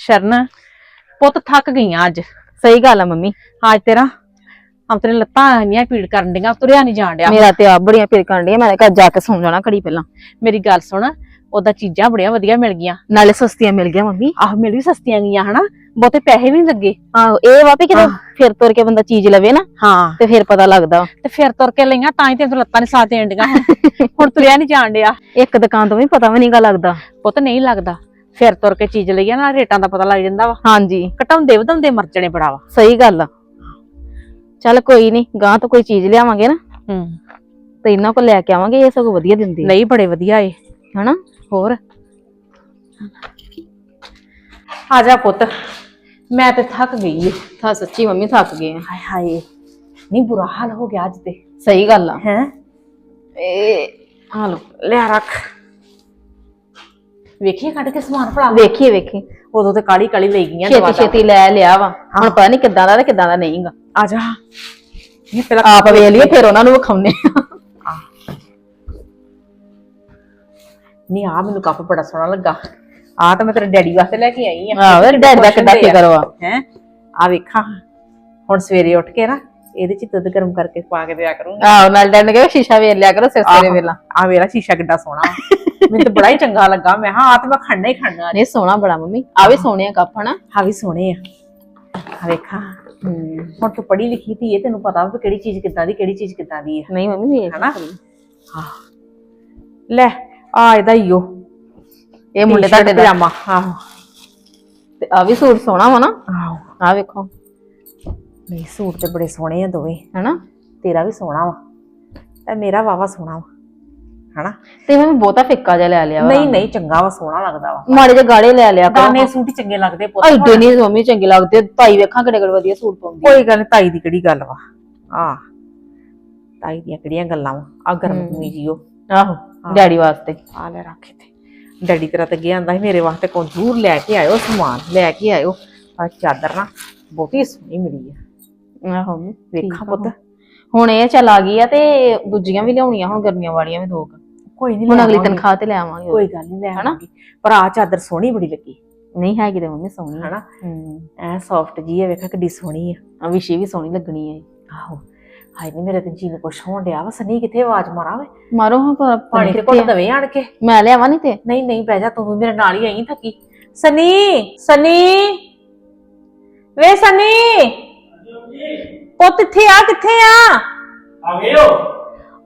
ਸ਼ਰਨ ਪੁੱਤ ਥੱਕ ਗਈਆਂ ਅੱਜ। ਸਹੀ ਗੱਲ ਆ ਮੰਮੀ। ਅੱਜ ਤੇਰਾ? ਤੇਰੇ ਲੱਤਾਂ ਇੰਨੀਆਂ ਪੀੜ ਕਰਨ ਡੀਆਂ ਤੁਰਿਆ ਨਹੀਂ ਜਾਣ ਡਿਆ। ਮੇਰਾ ਤੇ ਆਪ ਬੜੀਆਂ ਪੀੜ ਕਰਨ ਡਈ ਆ ਮੈਂ ਘਰ ਜਾ ਕੇ ਸੌਂ ਜਾਣਾ ਘੜੀ ਪਹਿਲਾਂ। ਮੇਰੀ ਗੱਲ ਸੁਣ ਉਹਦਾ ਚੀਜ਼ਾਂ ਬੜੀਆਂ ਵਧੀਆ ਮਿਲ ਗਈਆਂ। ਨਾਲੇ ਸਸਤੀਆਂ ਮਿਲ ਗਿਆ ਮੰਮੀ। ਆਹ ਮਿਲ ਵੀ ਸਸਤੀਆਂ ਗਈਆਂ ਹਨਾ? ਬਹੁਤੇ ਪੈਸੇ ਵੀ ਨਹੀਂ ਲੱਗੇ। ਆਹੋ ਇਹ ਵਾ ਵੀ ਕਿਤੇ। ਫਿਰ ਤੁਰ ਕੇ ਬੰਦਾ ਚੀਜ਼ ਲਵੇ ਨਾ ਹਾਂ। ਤੇ ਫਿਰ ਪਤਾ ਲੱਗਦਾ। ਤੇ ਫਿਰ ਤੁਰ ਕੇ ਲਈਆਂ ਤਾਂ ਹੀ ਤੇ ਤੂੰ ਲੱਤਾਂ ਨੇ ਸਾਥ ਦੇਣ ਡੀਆਂ ਹੁਣ। ਤੁਰਿਆ ਨਹੀਂ ਜਾਣ ਡਿਆ। ਇੱਕ ਦੁਕਾਨ ਤੋਂ ਵੀ ਪਤਾ ਵੀ ਨਹੀਂਗਾ ਲੱਗਦਾ। ਪੁੱਤ ਨਹੀਂ ਲੱਗਦਾ। ਫਿਰ ਤੁਰ ਕੇ ਚੀਜ਼ ਲਈਆਂ ਨਾਲ ਰੇਟਾਂ ਦਾ ਪਤਾ ਲੱਗ ਜਾਂਦਾ ਵਾ। ਹਾਂਜੀ। ਘਟਾਉਂਦੇ ਵਧਾਉਂਦੇ ਮਰਜਣੇ ਬੜਾ ਵਾ। ਸਹੀ ਗੱਲ ਆ। ਚੱਲ ਕੋਈ ਨਹੀਂ ਗਾਂ ਤੋਂ ਕੋਈ ਚੀਜ਼ ਲਿਆਵਾਂਗੇ ਨਾ। ਹੂੰ। ਤੇ ਇਹਨਾਂ ਕੋਲ ਲੈ ਕੇ ਆਵਾਂਗੇ ਇਹ ਸਗੋਂ ਵਧੀਆ ਦਿੰਦੇ ਆ। ਨਹੀਂ ਬੜੇ ਵਧੀਆ ਏ। ਹਨਾ? ਹੋਰ? ਆ ਜਾ ਪੁੱਤ। ਮੈਂ ਤੇ ਥੱਕ ਗਈ ਏ। ਤਾਂ ਸੱਚੀ ਮੰਮੀ ਥੱਕ ਗਏ ਆ। ਹਾਏ ਹਾਏ। ਨਹੀਂ ਬੁਰਾ ਹਾਲ ਹੋ ਗਿਆ ਅੱਜ ਤੇ। ਸਹੀ ਗੱਲ ਆ। ਹੈ? ਇਹ ਆ ਲੋ ਰੱਖ। ਵੇਖੀਏ ਕੱਢ ਕੇ ਸਮਾਨ ਫੜਾ ਵੇਖੀਏ ਵੇਖੀ ਉਦੋਂ ਤੇ ਕਾਲੀ ਕਾਲੀ ਲਈ ਗਈਆਂ ਛੇਤੀ। ਛੇਤੀ ਲੈ ਲਿਆ ਵਾ। ਹੁਣ ਪਤਾ ਨਹੀਂ ਕਿੱਦਾਂ ਦਾ ਤੇ ਕਿੱਦਾਂ ਦਾ ਨਹੀਂਗਾ। ਆ ਜਾ। ਇਹ ਪਹਿਲਾਂ ਆਪ ਵੇਖ ਲਈਏ ਫਿਰ ਉਹਨਾਂ ਨੂੰ ਵਿਖਾਉਨੇ ਆ ਨਹੀਂ ਆ ਮੈਨੂੰ ਕੱਪ ਬੜਾ ਸੋਹਣਾ ਲੱਗਾ। ਆ ਤਾਂ ਮੈਂ ਤੇਰੇ ਡੈਡੀ ਵਾਸਤੇ ਲੈ ਕੇ ਆਈ ਆ। ਆਹ ਡੈਡ ਦਾ ਕਿੱਦਾਂ ਫਿਕਰ ਵਾ। ਹੈ? ਆ ਵੇਖਾਂ। ਹੁਣ ਸਵੇਰੇ ਉੱਠ ਕੇ ਨਾ ਇਹਦੇ ਚ ਦੁੱਧ ਗਰਮ ਕਰਕੇ ਪਾ ਕੇ ਦਿਆ ਕਰੂੰਗੀ। ਆਹੋ ਨਾਲ ਡੈਡ ਨੇ ਕਿਹਾ ਸ਼ੀਸ਼ਾ ਵੇਖ ਲਿਆ ਕਰੋ ਸਿਰ ਸਿਰੇ ਵੇਲਾ। ਆ ਮੇਰਾ ਸ਼ੀਸ਼ਾ ਕਿੱਡਾ ਸੋਹਣਾ ਵਾ। ਮੈਨੂੰ ਤਾਂ ਬੜਾ ਹੀ ਚੰਗਾ ਲੱਗਾ। ਮੈਂ ਹਾਂ ਆ ਤੇ ਮੈਂ ਖੜਨਾ ਹੀ ਖੜਨਾ ਨਹੀਂ ਸੋਹਣਾ ਬੜਾ ਮੰਮੀ। ਆ ਵੀ ਸੋਹਣੇ ਆ ਕੱਪ ਹਨਾ? ਆ ਵੀ ਸੋਹਣੇ ਆ। ਆ ਵੇਖਾਂ। ਹੁਣ ਤੂੰ ਪੜ੍ਹੀ ਲਿਖੀ ਧੀ ਏ ਤੈਨੂੰ ਪਤਾ ਵਾ ਕਿਹੜੀ ਚੀਜ਼ ਕਿੱਦਾਂ ਦੀ ਕਿਹੜੀ ਚੀਜ਼ ਕਿੱਦਾਂ ਦੀ ਹੈ ਨਹੀਂ ਮੰਮੀ ਵੇਖ ਹਨਾ? ਹਾਂ ਲੈ ਆ ਇਹਦਾ ਹੀ ਉਹ ਇਹ ਮੁੰਡੇ ਦਾ ਪਜਾਮਾ ਆਹੋ। ਤੇ ਆ ਵੀ ਸੂਟ ਸੋਹਣਾ ਵਾ ਨਾ। ਆਹੋ। ਆ ਵੇਖੋ। ਨਹੀਂ ਸੂਟ ਤੇ ਬੜੇ ਸੋਹਣੇ ਆ ਦੋਵੇਂ। ਹਨਾ? ਤੇਰਾ ਵੀ ਸੋਹਣਾ ਵਾ। ਤੇ ਮੇਰਾ ਵਾਵਾ ਸੋਹਣਾ ਵਾ। ਹਨਾ? ਤੇ ਮੈਂ ਬਹੁਤਾ ਫਿੱਕਾ ਜਿਹਾ ਲੈ ਲਿਆ ਵਾ ਨਹੀਂ ਨਹੀਂ ਚੰਗਾ ਵਾ ਸੋਹਣਾ ਲੱਗਦਾ ਵਾ। ਮਾੜੇ ਜਿਹੇ ਗਾੜੇ ਲੈ ਲਿਆ ਕਰੋ। ਗਾਨੇ ਸੂਟ ਚੰਗੇ ਲੱਗਦੇ ਪੁੱਤ ਐਡੇ ਨਹੀਂ ਮੰਮੀ ਚੰਗੇ ਲੱਗਦੇ ਤਾਈ ਵੇਖਾਂ ਕਿਹੜੇ ਕਿਹੜੇ ਵਧੀਆ ਸੂਟ ਪਾਉਂਦੀ ਕੋਈ ਗੱਲ ਤਾਈ ਦੀ ਕਿਹੜੀ ਗੱਲ ਵਾ? ਆ ਤਾਈ ਦੀਆਂ ਕਿਹੜੀਆਂ ਗੱਲਾਂ ਵਾ? ਆ ਗਰਮ ਕਮੀਜ਼ ਉਹ। ਆਹੋ ਡੈਡੀ ਵਾਸਤੇ। ਆ ਲੈ ਰੱਖ ਇੱਥੇ। ਡੈਡੀ ਤੇਰਾ ਤੇ ਗਿਆ ਆਂਦਾ ਸੀ ਮੇਰੇ ਵਾਸਤੇ ਕੋਈ ਜ਼ਰੂਰ ਲੈ ਕੇ ਆਇਓ ਸਮਾਨ ਲੈ ਕੇ ਆਇਓ। ਆ ਚਾਦਰ ਨਾ ਬਹੁਤੀ ਸੋਹਣੀ ਮਿਲੀ ਆ। ਆਹੋ ਵੇਖਾਂ ਪੁੱਤ। ਹੁਣ। ਇਹ ਚੱਲ ਆ ਗਈ ਆ ਤੇ ਦੂਜੀਆਂ ਵੀ ਲਿਆਉਣੀਆਂ ਹੁਣ ਗਰਮੀਆਂ ਵਾਲੀਆਂ ਵੀ ਦੋ। ਕੋਈ ਨਹੀਂ ਹੁਣ ਅਗਲੀ ਤਨਖਾਹ ਤੇ ਲੈ ਆਵਾਂਗੇ ਕੋਈ ਗੱਲ ਨਹੀਂ ਲੈ ਆਵਾਂਗੀ। ਪਰ ਆ ਚਾਦਰ ਸੋਹਣੀ ਬੜੀ ਲੱਗੀ। ਨਹੀਂ ਹੈਗੀ ਤੇ ਮੰਮੀ ਸੋਹਣੀ ਹਨਾ? ਹੂੰ। ਐ ਸੌਫਟ ਜੀ ਆ ਵੇਖਾ ਕਿੱਡੀ ਸੋਹਣੀ ਆ। ਆ ਵਿਸ਼ੀ ਵੀ ਸੋਹਣੀ ਲੱਗਣੀ ਹੈ ਆਹੋ। ਹਾਏ ਨਹੀਂ ਮੇਰੇ ਤੇ ਜੀ ਨੂੰ ਕੁਛ ਹੋਣ ਡਿਆ ਵਾ। ਸਨੀ ਕਿੱਥੇ ਆਵਾਜ਼ ਮਾਰਾਂ ਵੇ ਮਾਰੋ ਹਾਂ ਪਰ ਪਾਣੀ ਤੇ ਘੁੱਟ ਦਵੇ ਆਣ ਕੇ। ਮੈਂ ਲਿਆਵਾਂ ਨਹੀਂ ਤੇ? ਨਹੀਂ ਨਹੀਂ ਬਹਿ ਜਾ ਤੂੰ ਵੀ ਮੇਰੇ ਨਾਲ ਹੀ ਆਈ ਥੱਕੀ। ਸਨੀ ਸਨੀ। ਵੇ ਸਨੀ। ਪੁੱਤ ਇੱਥੇ ਆ? ਕਿੱਥੇ ਆ? ਆ ਗਏ ਹੋ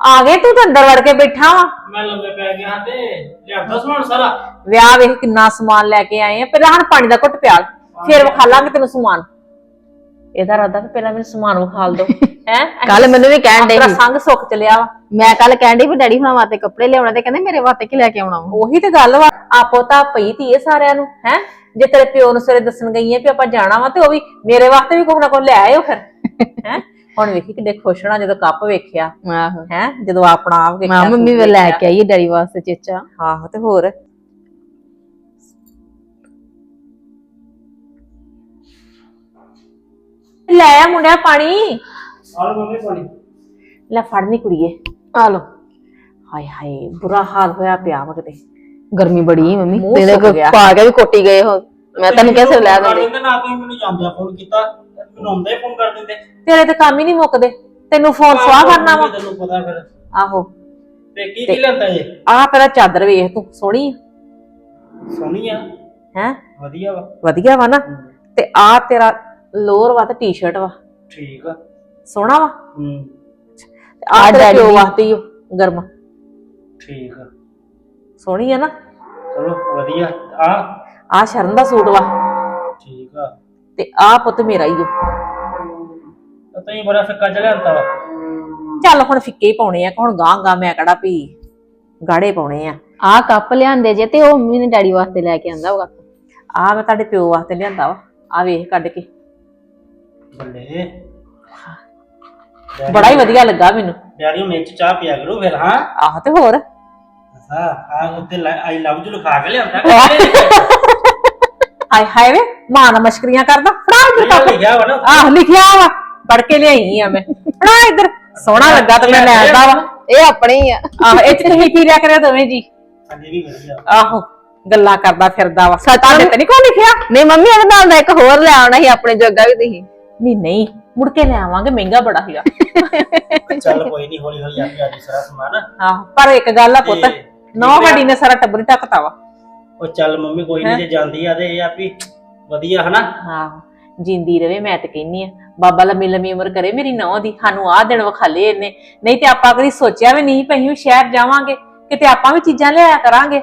ਆ ਗਏ ਤੂੰ ਤਾਂ ਅੰਦਰ ਵੜ ਕੇ ਬੈਠਾ ਵਾ। ਮੈਂ ਲੰਮੇ ਪੈ ਗਿਆ ਤੇ ਲਿਆਂਦਾ ਸਮਾਨ ਸਾਰਾ। ਵਿਆਹ ਵੇਖ ਕਿੰਨਾ ਸਮਾਨ ਲੈ ਕੇ ਆਏ ਆ। ਪਹਿਲਾਂ ਹਣ ਪਾਣੀ ਦਾ ਘੁੱਟ ਪਿਆਲ ਫੇਰ ਵਿਖਾ ਲਾਂਗੇ ਤੈਨੂੰ ਸਮਾਨ। ਇਹਦਾ ਰਾਦਾ ਕਿ ਪਹਿਲਾਂ ਮੈਨੂੰ ਸਮਾਨ ਵਿਖਾਲ ਦੋ। ਹੈ? ਕੱਲ ਮੈਨੂੰ ਵੀ ਕਹਿਣ ਡੇ ਤੇਰਾ ਸੰਗ ਸੁੱਕ ਚਲਿਆ ਵਾ। ਮੈਂ ਕੱਲ ਕਹਿਣ ਡਈ ਵੀ ਡੈਡੀ ਹੁਣਾਂ ਵਾਸਤੇ ਕੱਪੜੇ ਲਿਆਉਣਾ ਤੇ ਕਹਿੰਦੇ ਮੇਰੇ ਵਾਸਤੇ ਕੀ ਲੈ ਕੇ ਆਉਣਾ ਵਾ। ਉਹੀ ਤੇ ਗੱਲ ਵਾ। ਆਪੋ ਤਾਂ ਪਈ ਧੀਏ ਸਾਰਿਆਂ ਨੂੰ। ਹੈ? ਜੇ ਤੇਰੇ ਪਿਓ ਨੂੰ ਸਵੇਰੇ ਦੱਸਣ ਗਈ ਹੈ ਵੀ ਆਪਾਂ ਜਾਣਾ ਵਾ ਤੇ ਉਹ ਵੀ ਮੇਰੇ ਵਾਸਤੇ ਵੀ ਕੁਛ ਨਾ ਕੁਛ ਲੈ ਆਇਓ ਫਿਰ। ਹੈ? ਹੁਣ ਵੇਖੀ ਕਿੱਡੇ ਖੁਸ਼ ਹੋਣਾ ਜਦੋਂ ਕੱਪ ਵੇਖਿਆ। ਆਹੋ। ਹੈ ਜਦੋਂ ਆਪਣਾ ਆਪ ਵੇਖਿਆ ਮਾਂ ਮੰਮੀ ਵੀ ਲੈ। ਕੇ ਆਈ ਡੈਡੀ ਵਾਸਤੇ ਚੇਚਾ। ਆਹੋ ਤੇ ਹੋਰ? ਲੈ ਆ ਮੁੰਡਿਆ ਪਾਣੀ। ਆਲ ਮੰਮੀ ਪਾਣੀ। ਲੈ ਫੜਨੀ ਕੁੜੀਏ। ਆ ਲੋ ਹਾਏ ਹਾਏ ਬੁਰਾ ਹਾਲ ਹੋਇਆ ਪਿਆ ਕਿਤੇ। ਗਰਮੀ ਬੜੀ ਹੈ ਮੰਮੀ। ਮੂੰਹ ਤੇਰੇ ਸੁੱਕ ਗਿਆ। ਪਾ ਕੇ ਵੀ ਕੋਟੀ ਗਏ ਹੋ। ਮੈਂ ਤੈਨੂੰ ਕਿਹਾ ਸਿਰ ਲੈ ਦਿੰਦੇ। ਦਿੰਦੇ ਨਾ ਤੁਸੀਂ ਮੈਨੂੰ ਜਾਂਦਿਆਂ ਫੋਨ ਕੀਤਾ। ਮੈਨੂੰ ਆਉਂਦੇ ਫੋਨ ਕਰ ਦਿੰਦੇ। ਤੇਰੇ ਤੇ ਕੰਮ ਹੀ ਨਹੀਂ ਮੁੱਕਦੇ। ਤੈਨੂੰ ਫੋਨ ਸਵਾਹ ਕਰਨਾ ਵਾ। ਤੈਨੂੰ ਪਤਾ ਫਿਰ। ਆਹੋ। ਤੇ ਕੀ ਕੀ ਲੈਂਦਾ ਜੇ ਆਹ ਪਹਿਲਾਂ ਚਾਦਰ ਵੇਖ ਤੂੰ ਸੋਹਣੀ ਸੋਹਣੀ ਆ? ਹੈ? ਵਧੀਆ ਵਾ। ਵਧੀਆ ਵਾ ਨਾ। ਤੇ ਆ ਤੇਰਾ ਲੋਅਰ ਵਾ ਤੇ ਟੀ-ਸ਼ਰਟ ਵਾ। ਠੀਕ ਆ। ਸੋਹਣਾ ਵਾ। ਹੂੰ। ਤੇ ਆ ਆਹ ਤੇਰੇ ਪਿਓ। ਵਾਸਤੇ ਹੀ ਗਰਮ। ਠੀਕ ਆ। ਸੋਹਣੀ ਆ ਨਾ। ਚਲੋ ਵਧੀਆ। ਆ ਆ ਸ਼ਰਨ ਦਾ ਸੂਟ ਵਾ। ਠੀਕ ਆ। ਤੇ ਆ ਪੁੱਤ ਮੇਰਾ ਹੀ ਓ। ਤਾਂ ਤੈਂ ਬੜਾ ਫਿੱਕਾ ਚ ਲਿਆਂਦਾ ਵਾ। ਚੱਲ ਹੁਣ ਫਿੱਕੇ ਹੀ ਪਾਉਣੇ ਆ ਕਿ ਹੁਣ ਗਾਂ ਗਾਂ ਮੈਂ ਕਿਹੜਾ ਵੀ ਗਾੜੇ ਪਾਉਣੇ ਆ। ਆ ਕੱਪ ਲਿਆਂਦੇ ਜੇ ਤੇ ਉਹ ਮੰਮੀ ਨੇ ਡੈਡੀ ਵਾਸਤੇ ਲੈ ਕੇ ਆਂਦਾ ਉਹ ਕੱਪ। ਆ ਮੈਂ ਤੁਹਾਡੇ ਪਿਓ ਵਾਸਤੇ ਲਿਆਂਦਾ ਵਾ ਆ ਵੇਖ ਕੱਢ ਕੇ। ਬੱਲੇ। ਬੜਾ ਹੀ ਵਧੀਆ ਲੱਗਾ ਮੈਨੂੰ। ਡੈਡੀ ਹੁਣੇ ਚ ਚਾਹ ਪਿਆ ਕਰੋ ਫਿਰ ਹਾਂ। ਆਹ ਤੇ ਹੋਰ। ਹਾਂ ਆ ਉੱਤੇ ਆਈ ਲਵ ਯੂ ਲਿਖਾ ਕੇ ਲਿਆਂਦਾ। ਹਾਏ ਹਾਏ ਵੇ ਮਾਂ ਨਾਲ ਮਸ਼ਕਰੀਆਂ ਕਰਦਾ ਫੜਾ ਇੱਧਰ ਕੱਪ ਲਿਖਿਆ ਵਾ ਨਾ ਆਹ ਲਿਖਿਆ ਵਾ ਪੜ ਕੇ ਲਿਆਈ ਆ ਮੈਂ। ਫੜਾ ਇੱਧਰ ਸੋਹਣਾ ਲੱਗਾ ਤੇ ਮੈਂ ਲੈ ਆਂਦਾ ਵਾ। ਇਹ ਆਪਣੇ ਹੀ ਆ। ਆਹ ਇਹ ਚ ਤੁਸੀਂ ਪੀ ਲਿਆ ਕਰਿਆ ਦੋਵੇਂ ਜੀ? ਹਾਂਜੀ ਵੀ ਵਧੀਆ। ਆਹੋ ਗੱਲਾਂ ਕਰਦਾ ਫਿਰਦਾ ਵਾ। ਤੁਹਾਡੇ ਤੇ ਨਹੀਂ ਕੋਈ ਲਿਖਿਆ? ਨਹੀਂ ਮੰਮੀ ਇਹਦੇ ਨਾਲ ਦਾ ਇੱਕ ਹੋਰ ਲੈ ਆਉਣਾ ਸੀ ਆਪਣੇ ਜੋਗਾ ਵੀ ਤੁਸੀਂ। ਨਹੀਂ ਨਹੀਂ ਮੁੜ ਕੇ ਲੈ ਆਵਾਂਗੇ ਮਹਿੰਗਾ ਬੜਾ ਸੀਗਾ। ਚੱਲ ਕੋਈ ਨਹੀਂ ਹੌਲੀ ਹੌਲੀ ਆਪੇ ਆ ਜੀ ਸਾਰਾ ਸਮਾਨ। ਆਹ ਪਰ ਇੱਕ ਗੱਲ ਆ ਪੁੱਤ ਨੌ ਸਾਡੀ ਨੇ ਸਾਰਾ ਟੱਬਰ ਹੀ ਢੱਕਤਾ ਵਾ। ਉਹ ਚੱਲ ਮੰਮੀ ਕੋਈ ਨਹੀਂ ਜੇ ਜਾਂਦੀ ਆ ਤੇ ਇਹ ਆ ਵੀ ਵਧੀਆ ਹਨਾ? ਹਾਂ ਜਿੰਦੀ ਰਵੇ ਮੈਂ ਤੇ ਕਹਿੰਨੀ ਆ। ਬਾਬਾ ਲੰਮੀ ਲੰਮੀ ਉਮਰ ਕਰੇ ਮੇਰੀ ਨੌ ਦੀ ਸਾਨੂੰ ਆਹ ਦਿਨ ਵਿਖਾਲੇ ਇਹਨੇ। ਨਹੀਂ ਤੇ ਆਪਾਂ ਕਦੀ ਸੋਚਿਆ ਵੀ ਨਹੀਂ ਪਈ ਵੀ ਸ਼ਹਿਰ ਜਾਵਾਂਗੇ ਕਿਤੇ ਆਪਾਂ ਵੀ ਚੀਜ਼ਾਂ ਲਿਆਇਆ ਕਰਾਂਗੇ।